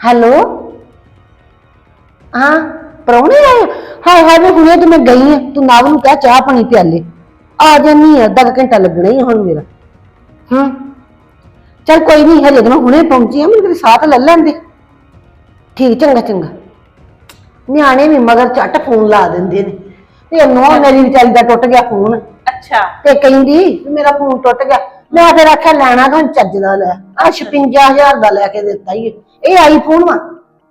ਹੈਲੋ। ਹਾਂ ਪ੍ਰਾਹੁਣੇ ਆਏ ਹਾਏ ਹਾਏ ਮੈਂ ਹੁਣੇ ਤੇ ਮੈਂ ਗਈ ਆ ਤੂੰ ਨਾਵ ਨੂੰ ਕਹਿ ਚਾਹ ਪਾਣੀ ਪਿਆਲੇ। ਆ ਜਾਨੀ ਆ ਅੱਧਾ ਕੁ ਘੰਟਾ ਲੱਗਣਾ ਹੀ ਆ ਹੁਣ ਮੇਰਾ। ਹਾਂ। ਚੱਲ ਕੋਈ ਨਹੀਂ ਹਜੇ ਤਾਂ ਮੈਂ ਹੁਣੇ ਪਹੁੰਚੀ ਆ ਮੈਨੂੰ ਕਿਤੇ ਸਾਥ ਲੈ ਲੈਂਦੇ। ਠੀਕ ਚੰਗਾ ਚੰਗਾ। ਨਿਆਣੇ ਵੀ ਮਗਰ ਝੱਟ ਫੋਨ ਲਾ ਦਿੰਦੇ ਨੇ। ਤੇ ਨੋ ਮੇਰੀ ਵਿਚਾਰੀ ਦਾ ਟੁੱਟ ਗਿਆ ਫੋਨ। ਅੱਛਾ। ਤੇ ਕਹਿੰਦੀ ਵੀ ਮੇਰਾ ਫੋਨ ਟੁੱਟ ਗਿਆ। ਮੈਂ ਫਿਰ ਆਖਿਆ ਲੈਣਾ ਤਾਂ ਚੱਜ ਦਾ ਲੈ। ਆ 56000 ਦਾ ਲੈ ਕੇ ਦਿੱਤਾ ਹੀ ਇਹ ਆਈਫੋਨ ਵਾ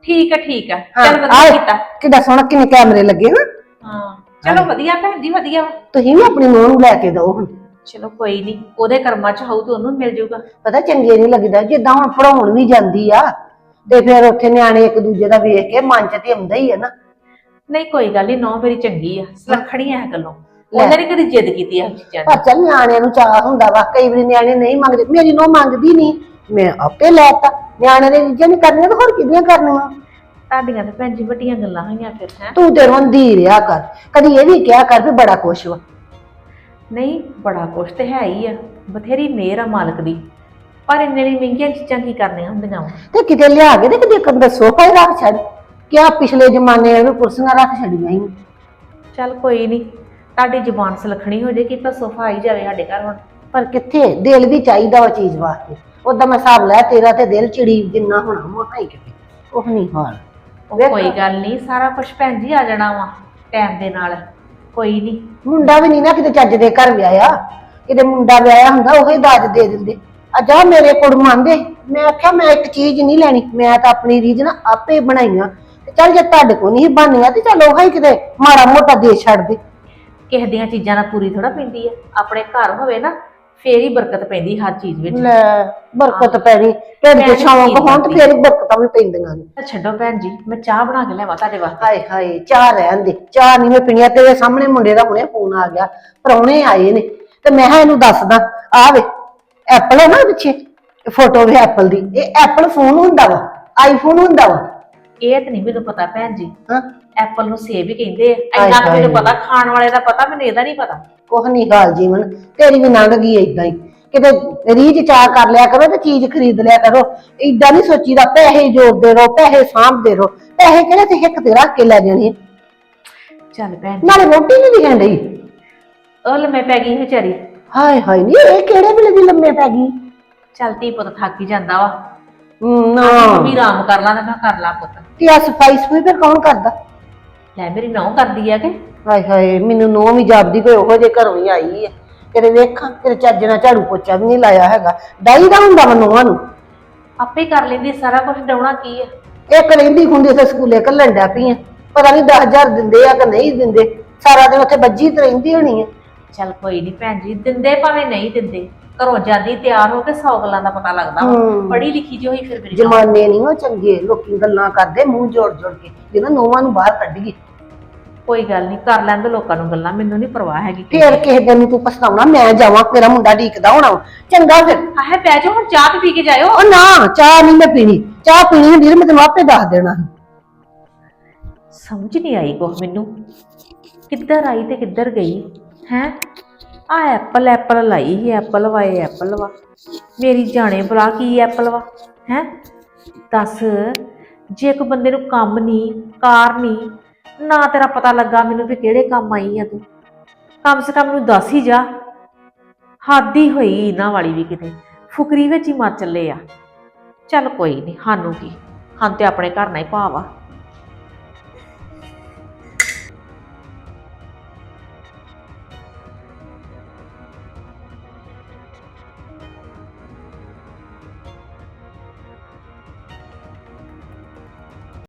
ਠੀਕ ਹੈ ਠੀਕ ਹੈ ਹਾਂ, ਚੱਲ ਵਧੀਆ ਕੀਤਾ। ਕਿੱਡਾ ਸੋਹਣਾ ਕਿੰਨੇ ਕੈਮਰੇ ਲੱਗੇ ਨਾ। ਹਾਂ। ਚਲੋ ਵਧੀਆ ਭੈਣ ਜੀ ਵਧੀਆ ਵਾ। ਤੁਸੀਂ ਵੀ ਆਪਣੀ ਨੂੰਹ ਨੂੰ ਲੈ ਕੇ ਦਿਓ ਹੁਣ। ਚਲੋ ਕੋਈ ਨਹੀਂ ਉਹਦੇ ਕਰਮਾਂ 'ਚ ਹੋਊ ਤਾਂ ਉਹਨੂੰ ਮਿਲ ਜਾਊਗਾ ਪਤਾ ਚੰਗੇ ਨਹੀਂ ਲੱਗਦਾ ਜਿੱਦਾਂ ਹੁਣ ਪੜਾਉਣ ਵੀ ਜਾਂਦੀ ਆ ਤੇ ਫਿਰ ਉੱਥੇ ਨਿਆਣੇ ਇੱਕ ਦੂਜੇ ਦਾ ਵੇਖ ਕੇ ਮਨ ਚ ਤੇ ਆਉਂਦਾ ਹੀ ਆ ਨਾ। ਨਹੀਂ ਕੋਈ ਗੱਲ ਨਹੀਂ ਨੌ ਮੇਰੀ ਚੰਗੀ ਆ ਸੁਲੱਖਣੀ ਆ ਇਹ ਗੱਲੋਂ। ਉਹਨੇ ਨੀ ਕਦੀ ਜਿੱਦ ਕੀਤੀ ਆ ਚੀਜ਼ਾਂ ਦੀ। ਪਰ ਚੱਲ ਨਿਆਣਿਆਂ ਨੂੰ ਚਾਹ ਹੁੰਦਾ ਵਾ ਕਈ ਵਾਰੀ ਨਿਆਣੇ ਨਹੀਂ ਮੰਗਦੇ। ਮੇਰੀ ਨੂੰਹ ਮੰਗਦੀ ਨਹੀਂ ਮੈਂ ਆਪੇ ਲੈਤਾ ਨਿਆਣੇ ਨੇ ਚੀਜ਼ਾਂ ਨਹੀਂ ਕਰਨੀਆਂ ਤਾਂ ਹੋਰ ਕਿਹਦੀਆਂ ਕਰਨੀਆਂ? ਤੁਹਾਡੀਆਂ ਤਾਂ ਭੈਣ ਜੀ ਵੱਡੀਆਂ ਗੱਲਾਂ ਹੋਈਆਂ ਫਿਰ ਹੈ? ਤੂੰ ਤੇ ਰੋਂਦੀ ਰਿਹਾ ਕਰ। ਕਦੀ ਇਹ ਵੀ ਕਿਹਾ ਕਰ ਵੀ ਬੜਾ ਕੁਛ ਵਾ। ਨਹੀਂ ਬੜਾ ਕੁਛ ਤੇ ਹੈ ਹੀ ਆ ਬਥੇਰੀ ਮਿਹਰ ਆ ਮਾਲਕ ਦੀ। ਪਰ ਇੰਨੇ ਲਈ ਮਹਿੰਗੀਆਂ ਚੀਜ਼ਾਂ ਕੀ ਕਰਨੀਆਂ ਹੁੰਦੀਆਂ ਵਾ? ਤੇ ਕਿਤੇ ਲਿਆ ਕੇ ਤੇ ਕਿਤੇ ਕੰਦੇ ਸੋਫਾ ਹੀ ਰੱਖ ਛੱਡ। ਕਿਆ ਪਿਛਲੇ ਜ਼ਮਾਨੇ ਵਿੱਚ ਕੁਰਸੀਆਂ ਰੱਖ ਛੱਡੀਆਂ ਹੀ। ਚੱਲ ਕੋਈ ਨਹੀਂ ਤੁਹਾਡੀ ਜ਼ੁਬਾਨ ਸੁਲੱਖਣੀ ਹੋ ਜੇ ਕਿ ਤਾਂ ਸੋਫਾ ਆਈ ਜਾਵੇ ਸਾਡੇ ਘਰ ਹੁਣ। ਪਰ ਕਿੱਥੇ? ਦਿਲ ਵੀ ਚਾਹੀਦਾ ਵਾ ਚੀਜ਼ ਵਾਸਤੇ। ਉਦਾਂ ਮੈਂ ਹਿਸਾਬ ਲੈ ਤੇਰਾ ਤੇ ਦਿਲ ਚਿੜੀ ਜਿੰਨਾ ਹੋਣਾ ਮੋਟਾ ਹੀ ਕਿਤੇ। ਉਹ ਨਹੀਂ ਹਾਲ ਉਹ ਵੇਖੋ। ਕੋਈ ਗੱਲ ਨਹੀਂ ਸਾਰਾ ਕੁਝ ਭੈਣ ਜੀ ਆ ਜਾਣਾ ਵਾ ਟਾਈਮ ਦੇ ਨਾਲ। ਕੋਈ ਨਹੀਂ। ਮੁੰਡਾ ਵੀ ਨਹੀਂ ਨਾ ਕਿਤੇ ਚੱਜ ਦੇ ਘਰ ਵਿਆਹਿਆ। ਕਿਤੇ ਮੁੰਡਾ ਵਿਆਹਿਆ ਹੁੰਦਾ ਉਹ ਹੀ ਦਾਜ ਦੇ ਦਿੰਦੇ। ਆ ਜਾ ਮੇਰੇ ਕੋਲ ਮੰਨਦੇ। ਮੈਂ ਆਖਿਆ ਮੈਂ ਇੱਕ ਚੀਜ਼ ਨਹੀਂ ਲੈਣੀ। ਮੈਂ ਤਾਂ ਆਪਣੀ ਰੀਝ ਨਾ ਆਪੇ ਬਣਾਈਆਂ। ਤੇ ਚੱਲ ਜੇ ਤੁਹਾਡੇ ਕੋ ਨਹੀਂ ਬਣਨੀਆਂ ਤੇ ਚੱਲ ਉਹ ਹੀ ਕਿਤੇ ਮਾੜਾ ਮੋਟਾ ਦੇ ਛੱਡ ਦੇ। ਕਿਸੇ ਦੀਆਂ ਚੀਜ਼ਾਂ ਨਾਲ ਪੂਰੀ ਥੋੜਾ ਪੈਂਦੀ ਆ। ਆਪਣੇ ਘਰ ਹੋਵੇ ਨਾ ਫੇਰ ਹੀ ਬਰਕਤ ਪੈਂਦੀ ਹਰ ਚੀਜ਼ ਵਿੱਚ। ਲੈ ਬਰਕਤ ਪੈਣੀ। ਢਿੱਡ ਦੇ ਸ਼ੌਂਕ ਹੋਣ ਤੇ ਫੇਰ ਹੀ ਬਰਕਤਾਂ ਵੀ ਪੈਂਦੀਆਂ ਨੇ। ਛੱਡੋ ਭੈਣ ਜੀ ਮੈਂ ਚਾਹ ਬਣਾ ਕੇ ਲਿਆਵਾਂ ਤੁਹਾਡੇ ਵਾਸਤੇ। ਹਾਏ ਹਾਏ ਚਾਹ ਰਹਿਣ ਦੇ। ਚਾਹ ਨਹੀਂ ਮੈਂ ਪੀਣੀਆ ਤੇਰੇ ਸਾਹਮਣੇ ਮੁੰਡੇ ਦਾ ਹੁਣੇ ਫੋਨ ਆ ਗਿਆ। ਪ੍ਰਾਹੁਣੇ ਆਏ ਨੇ। ਤੇ ਮੈਂ ਕਿਹਾ ਇਹਨੂੰ ਦੱਸਦਾ ਆ ਵੇ ਐਪਲ ਹੈ ਨਾ ਪਿੱਛੇ। ਫੋਟੋ ਵੇ ਐਪਲ ਦੀ। ਇਹ ਐਪਲ ਫੋਨ ਹੁੰਦਾ ਵਾ ਆਈਫੋਨ ਹੁੰਦਾ ਵਾ। ਇਹ ਤਾਂ ਨਹੀਂ ਮੈਨੂੰ ਪਤਾ ਭੈਣ ਜੀ। ਹਾਂ। ਐਪਲ ਨੂੰ ਸੇਬ ਹੀ ਕਹਿੰਦੇ ਆ। ਹਾਏ ਇੰਨਾ ਤਾਂ ਮੈਨੂੰ। ਪਤਾ ਖਾਣ ਵਾਲੇ ਦਾ ਪਤਾ ਮੈਨੂੰ ਇਹਦਾ ਨਹੀਂ ਪਤਾ। ਕੁਛ ਨਹੀਂ ਹਾਲ ਜੀਵਨ ਤੇਰੀ ਵੀ ਲੰਘ ਗਈ ਏਦਾਂ ਹੀ। ਕਿਤੇ ਰੀਝ ਚਾਹ ਕਰ ਲਿਆ ਕਰੋ ਤੇ ਚੀਜ਼ ਖਰੀਦ ਲਿਆ ਕਰੋ। ਏਦਾਂ ਨਹੀਂ ਸੋਚੀਦਾ ਪੈਸੇ ਜੋੜਦੇ ਰਹੋ ਪੈਸੇ ਸਾਂਭਦੇ ਰਹੋ। ਪੈਸੇ ਕਿਹੜੇ ਤੇ ਹਿੱਕ ਤੇ ਰੱਖ ਕੇ ਲੈ ਜਾਣੇ ਚੱਲ ਭੈਣ ਨਾਲੇ ਰੋਟੀ ਨਹੀਂ ਦਿਖਣ ਡਈ। ਉਹ ਲੰਮੇ ਪੈ ਗਈ ਵਿਚਾਰੀ। ਹਾਏ ਹਾਏ ਨੀ ਇਹ ਕਿਹੜੇ ਵੇਲੇ ਦੀ ਲੰਮੇ ਪੈ ਗਈ? ਚੱਲ ਧੀ ਪੁੱਤ ਥੱਕ ਹੀ ਜਾਂਦਾ ਵਾ। ਨਾ। ਮੰਮੀ ਆਰਾਮ ਕਰ ਲਾਂ ਤੇ ਮੈਂ ਕਰ ਲਾਂ ਪੁੱਤ। ਤੇ ਆ ਸਫ਼ਾਈ ਸਫੂਈ ਫਿਰ ਕੌਣ ਕਰਦਾ? ਲੈ ਮੇਰੀ ਨੌ ਕਰਦੀ ਆ ਕਿ? ਹਾਏ ਹਾਏ ਮੈਨੂੰ ਨੋ ਵੀ ਜਾਪਦੀ ਕੋਈ ਉਹੋ ਜੇ ਘਰੋਂ ਹੀ ਆਈ ਹੈ। ਤੇਰੇ ਵੇਖਾਂ ਤੇਰੇ ਚੱਜ ਨਾਲ ਝਾੜੂ ਪੋਚਾ ਵੀ ਨਹੀਂ ਲਾਇਆ ਹੈਗਾ। ਡਾਈ ਦਾ ਹੁੰਦਾ ਵਾ ਨੋਹਾਂ ਨੂੰ। ਆਪੇ ਕਰ ਲੈਂਦੀ ਸਾਰਾ ਕੁਝ ਡਾਉਣਾ ਕੀ ਆ ਇੱਕ ਰਹਿੰਦੀ ਹੁੰਦੀ ਤੇ ਸਕੂਲੇ ਕੱਲਣ ਡੈ ਪਈ ਆ ਪਤਾ ਨਹੀਂ 10000 ਦਿੰਦੇ ਆ ਕਿ ਨਹੀਂ ਦਿੰਦੇ। ਸਾਰਾ ਦਿਨ ਉੱਥੇ ਬੱਜੀ ਤੇ ਰਹਿੰਦੀ ਹੋਣੀ ਆ ਚੱਲ ਕੋਈ ਨਹੀਂ ਭੈਣ ਜੀ ਦਿੰਦੇ ਭਾਵੇਂ ਨਹੀਂ ਦਿੰਦੇ। ਘਰੋਂ ਜਾਂਦੀ ਤਿਆਰ ਹੋ ਕੇ ਸੌ ਗੱਲਾਂ ਦਾ ਪਤਾ ਲੱਗਦਾ ਵਾ। ਹਮ। ਪੜ੍ਹੀ ਲਿਖੀ ਜੋ ਹੋਈ ਫਿਰ ਮੇਰੀ। ਜਮਾਨੇ ਨਹੀਂ ਉਹ ਚੰਗੇ ਲੋਕੀ ਗੱਲਾਂ ਕਰਦੇ ਮੂੰਹ ਜੋੜ ਜੋੜ ਕੇ। ਜਿਹਨਾਂ ਨੋਹਾਂ ਨੂੰ ਬਾਹਰ ਕੱਢੀਏ ਕੋਈ ਗੱਲ ਨਹੀਂ ਕਰ ਲੈਂਦੇ ਲੋਕਾਂ ਨੂੰ ਗੱਲਾਂ ਮੈਨੂੰ ਨਹੀਂ ਪਰਵਾਹ ਹੈਗੀ ਫੇਰ ਕਿਸੇ ਦਿਨ ਤੂੰ ਪਛਤਾਉਣਾ ਮੈਂ ਜਾਵਾਂ ਮੇਰਾ ਮੁੰਡਾ ਢੀਕਦਾ ਹੋਣਾ ਵਾ। ਚੰਗਾ ਫਿਰ। ਆਹੇ ਪੈ ਜਾਓ ਹੁਣ ਚਾਹ ਤੇ ਪੀ ਕੇ ਜਾਇਓ। ਉਹ ਨਾ ਚਾਹ ਨਹੀਂ ਮੈਂ ਪੀਣੀ। ਚਾਹ ਪੀਣੀ ਹੁੰਦੀ ਤੇ ਮੈਂ ਤੈਨੂੰ ਆਪੇ ਦੱਸ ਦੇਣਾ ਸੀ। ਸਮਝ ਨਹੀਂ ਆਈ ਕੁਛ ਮੈਨੂੰ। ਕਿੱਧਰ ਆਈ ਤੇ ਕਿੱਧਰ ਗਈ? ਹੈ? ਆ ਐਪਲ ਐਪਲ ਲਾਈ ਹੀ ਐਪਲ ਵਾ ਇਹ ਐਪਲ ਵਾ। ਮੇਰੀ ਜਾਣੇ ਬਲਾ ਕੀ ਐਪਲ ਵਾ? ਹੈ? ਦੱਸ ਜੇ ਇੱਕ ਬੰਦੇ ਨੂੰ ਕੰਮ ਨਹੀਂ ਕਾਰ ਨਹੀਂ ਨਾ ਤੇਰਾ ਪਤਾ ਲੱਗਾ ਮੈਨੂੰ ਵੀ ਕਿਹੜੇ ਕੰਮ ਆਈ ਆ ਤੂੰ। ਕਮ ਸੇ ਕਮ ਨੂੰ ਦੱਸ ਹੀ ਜਾ। ਹਾਦੀ ਹੋਈ ਇਹਨਾਂ ਵਾਲੀ ਵੀ ਕਿਤੇ। ਫੁਕਰੀ ਵਿੱਚ ਹੀ ਮਰ ਚੱਲੇ ਆ। ਚੱਲ ਕੋਈ ਨਹੀਂ ਸਾਨੂੰ ਕੀ। ਹਾਂ ਤੇ ਆਪਣੇ ਘਰ ਨਾਲ ਹੀ ਭਾਵਾ